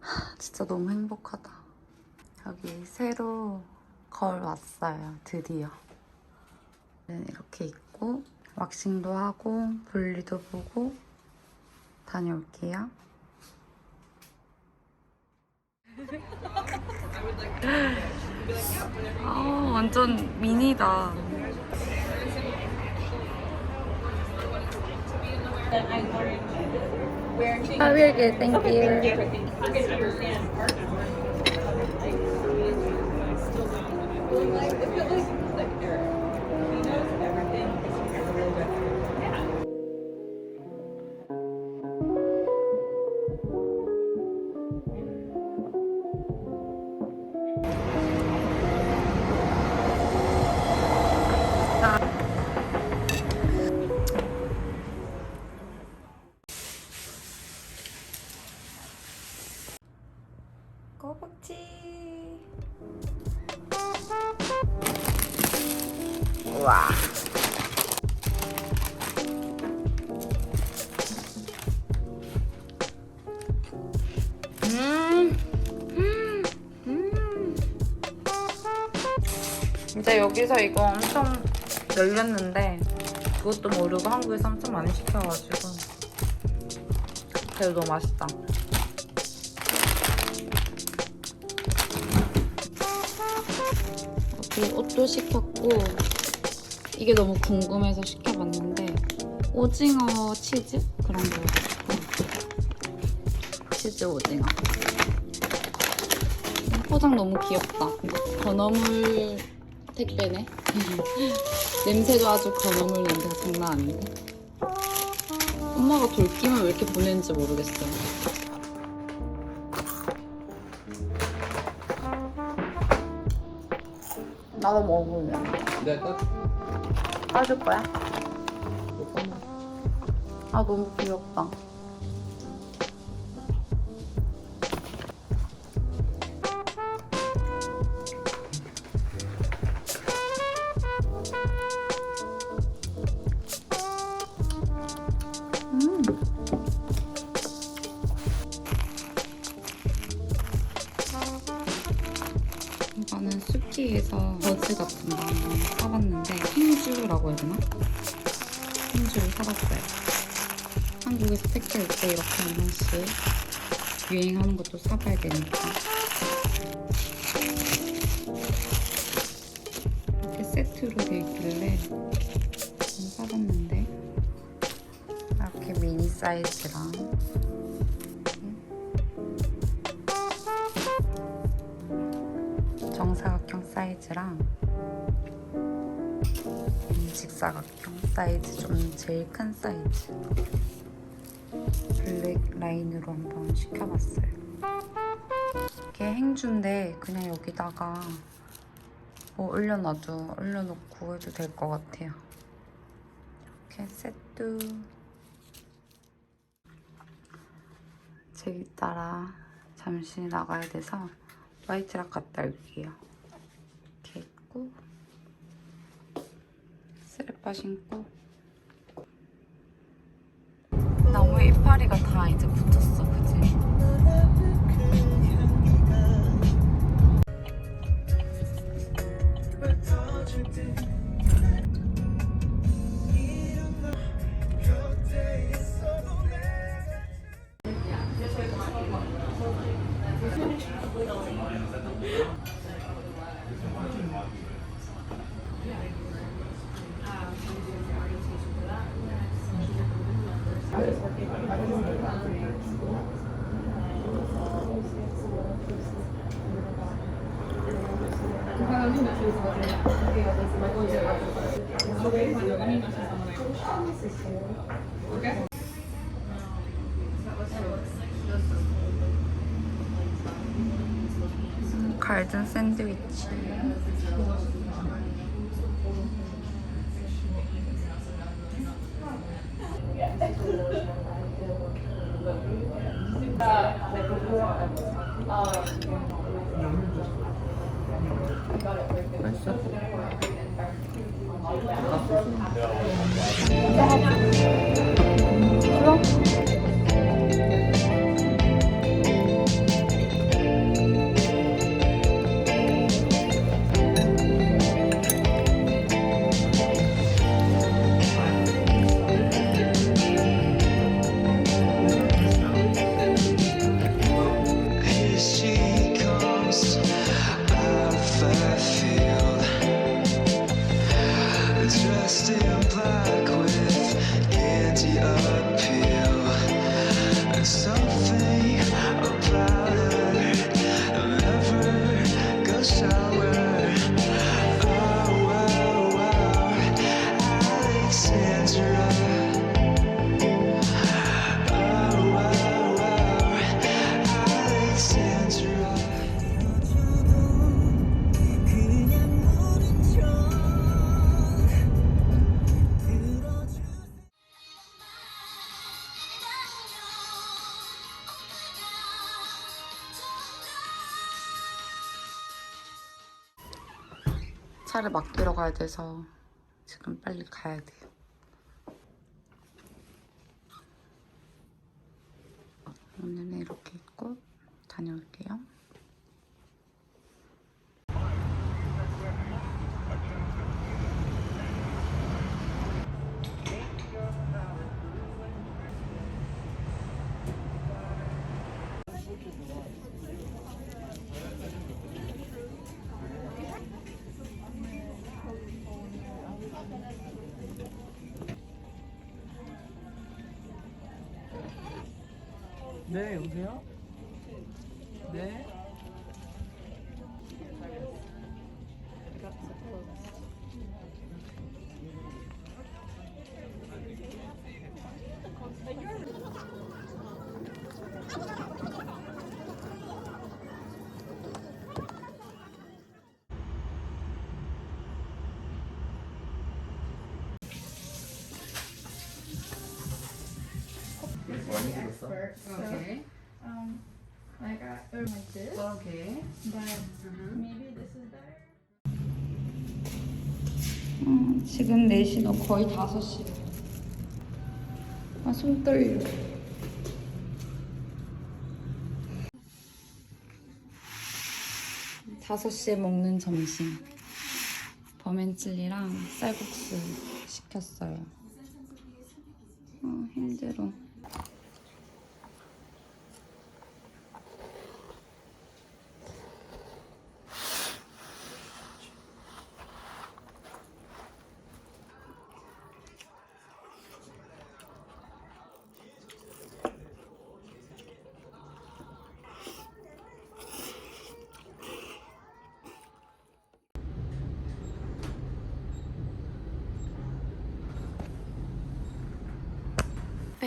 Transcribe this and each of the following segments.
하, 진짜 너무 행복하다. 여기 새로 거울 왔어요. 드디어. 네, 이렇게 있고 왁싱도 하고 분리도 보고 다녀올게요. 아 완전 미니다. Oh, we're good, thank you. Thank you. 여기서 이거 엄청 열렸는데 그것도 모르고 한국에서 엄청 많이 시켜가지고 그래도 너무 맛있다. 이렇게 옷도 시켰고 이게 너무 궁금해서 시켜봤는데 오징어 치즈? 그런 거. 치즈 오징어. 포장 너무 귀엽다. 건어물 택배네 냄새가 아주 건어물 냄새가 장난 아닌데 엄마가 돌김을 왜 이렇게 보내는지 모르겠어요 나도 먹을래 네, 딱. 빠질 거야? 아 너무 귀엽다. 사봤어요. 한국에서 택배 올 때 이렇게 한 번씩 유행하는 것도 사봐야 되니까 이렇게 세트로 돼 있길래 한번 사봤는데. 이렇게 미니 사이즈랑. 정사각형 사이즈랑 사각형 사이즈 좀 제일 큰 사이즈. 블랙 라인으로 한번 시켜봤어요. 이게 행주인데 그냥 여기다가 뭐 올려놔도 올려놓고 해도 될 것 같아요. 이렇게 세트 제기 따라 잠시 나가야 돼서 화이트락 갔다 올게요. 이렇게 있고 스레빠 신고. 나무에 이파리가 다 이제 붙었어, 갈든 샌드위치. 맛있 차를 맡기러 가야 돼서 지금 빨리 가야 돼요. 네, 여보세요? 들었어? 오케이. Um, like I or like this, 오케이. but maybe this is better. 음, 지금 4시 너 거의 5시. 아, 손 떨려. 다섯 시에 먹는 점심. 버맨칠리랑 쌀국수 시켰어요. 아, 힘들어.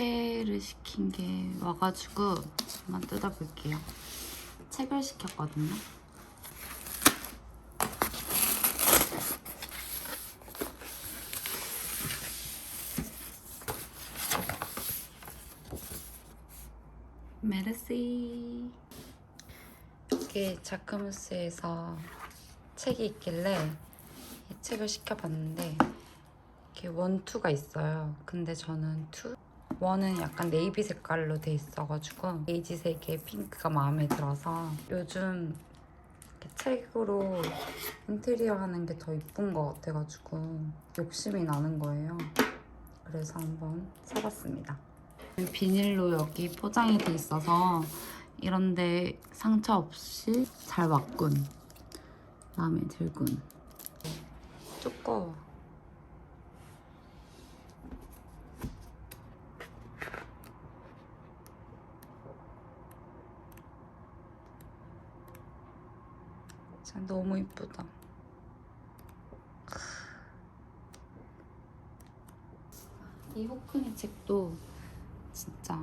빼를 시킨 게 와가지고 한번 뜯어볼게요. 책을 시켰거든요. 메르시 이게 자크무스에서 책이 있길래 이 책을 시켜봤는데 이렇게 원 투가 있어요. 근데 저는 투 원은 약간 네이비 색깔로 돼 있어가지고 베이지색의 핑크가 마음에 들어서 요즘 이렇게 책으로 인테리어 하는 게 더 이쁜 것 같아가지고 욕심이 나는 거예요. 그래서 한번 사봤습니다. 비닐로 여기 포장이 돼 있어서 이런데 상처 없이 잘 왔군. 마음에 들군. 두꺼워. 진짜 너무 이쁘다. 이 호크니 책도 진짜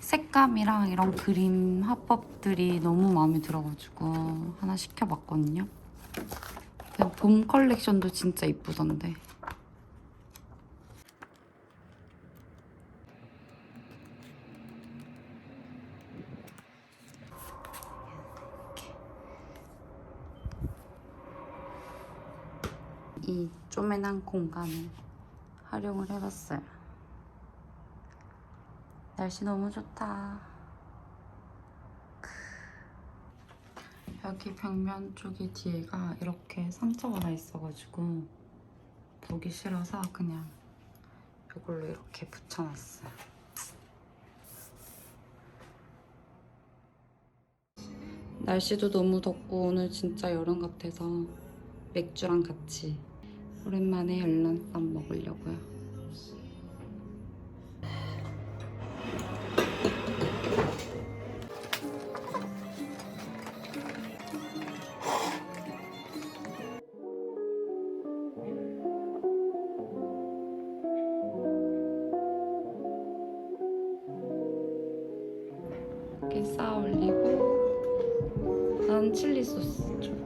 색감이랑 이런 그림 화법들이 너무 마음에 들어가지고 하나 시켜봤거든요. 그냥 봄 컬렉션도 진짜 이쁘던데. 이 쪼매난 공간을 활용을 해봤어요. 날씨 너무 좋다. 크. 여기 벽면 쪽에 뒤에가 이렇게 상처가 나 있어가지고 보기 싫어서 그냥 이걸로 이렇게 붙여놨어요. 날씨도 너무 덥고 오늘 진짜 여름 같아서 맥주랑 같이 오랜만에 열란쌈 먹으려고요. 이렇게 쌓아 올리고 난 칠리 소스 좀.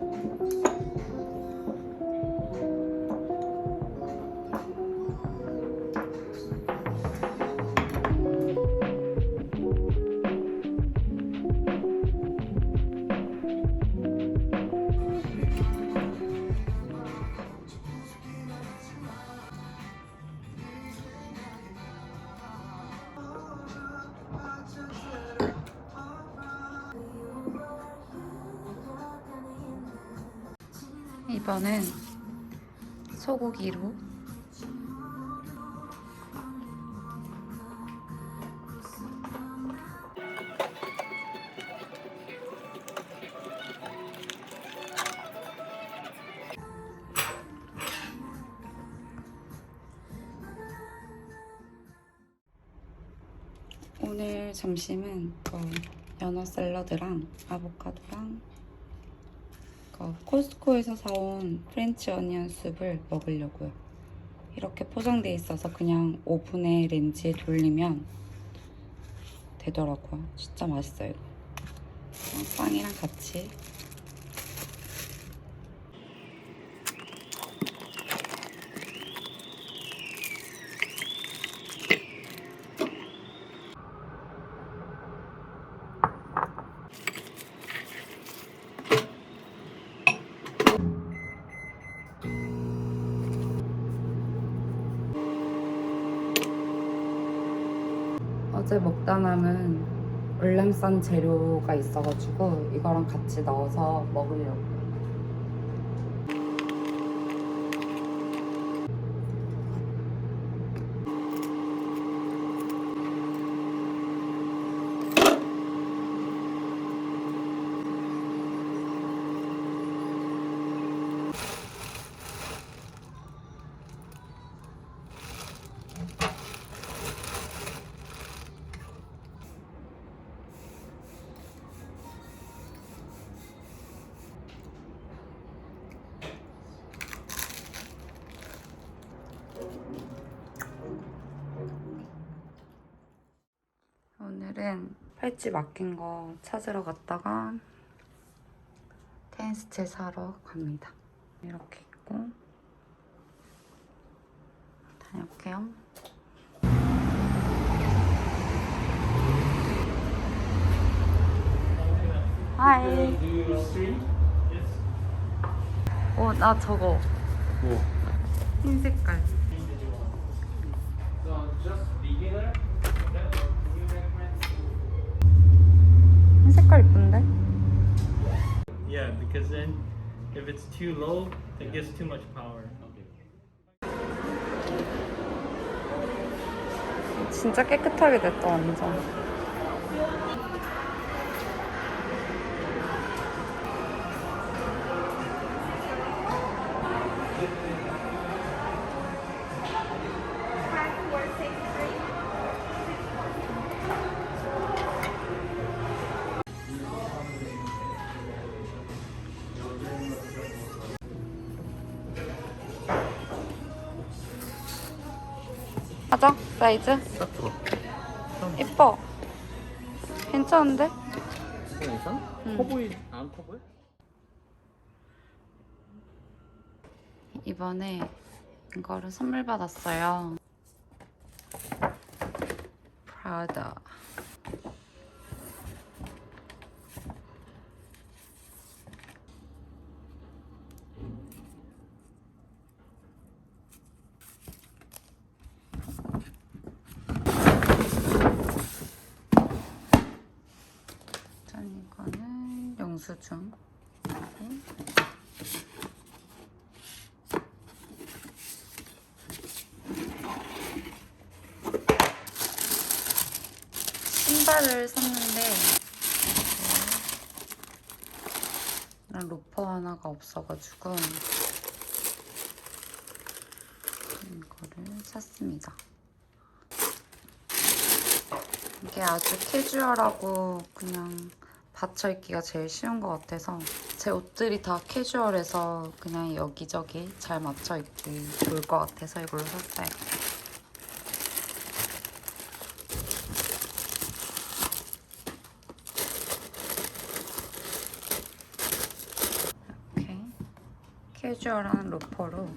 이번엔 소고기로. 오늘 점심은 어, 연어 샐러드랑 아보카도랑 그 코스코에서 사온 프렌치 어니언 숲을 먹으려고요. 이렇게 포장돼 있어서 그냥 오븐에 렌지에 돌리면 되더라고요. 진짜 맛있어요. 빵이랑 같이 어제 먹다 남은 월남산 재료가 있어가지고 이거랑 같이 넣어서 먹으려고. 오늘은 팔찌 맡긴 거 찾으러 갔다가 텐스체 사러 갑니다. 이렇게 있고 다녀올게요. 하이. 어, 나 저거 뭐? 흰 색깔. 색깔 이쁜데? Yeah, because then if it's too low, it gets too much power. 진짜 깨끗하게 됐다 완전. 사이즈 딱 좋아. 예뻐 괜찮은데? 이상? 응. 커보이 안 커보여? 이번에 이거를 선물 받았어요 프라다 이거는 영수증 신발을 샀는데 난 로퍼 하나가 없어가지고 이거를 샀습니다. 이게 아주 캐주얼하고 그냥 입기가 제일 쉬운 것 같아서 제 옷들이 다 캐주얼해서 그냥 여기저기 잘 맞춰 입기 좋을 것 같아서 이걸로 샀어요. 이렇게 캐주얼한 로퍼로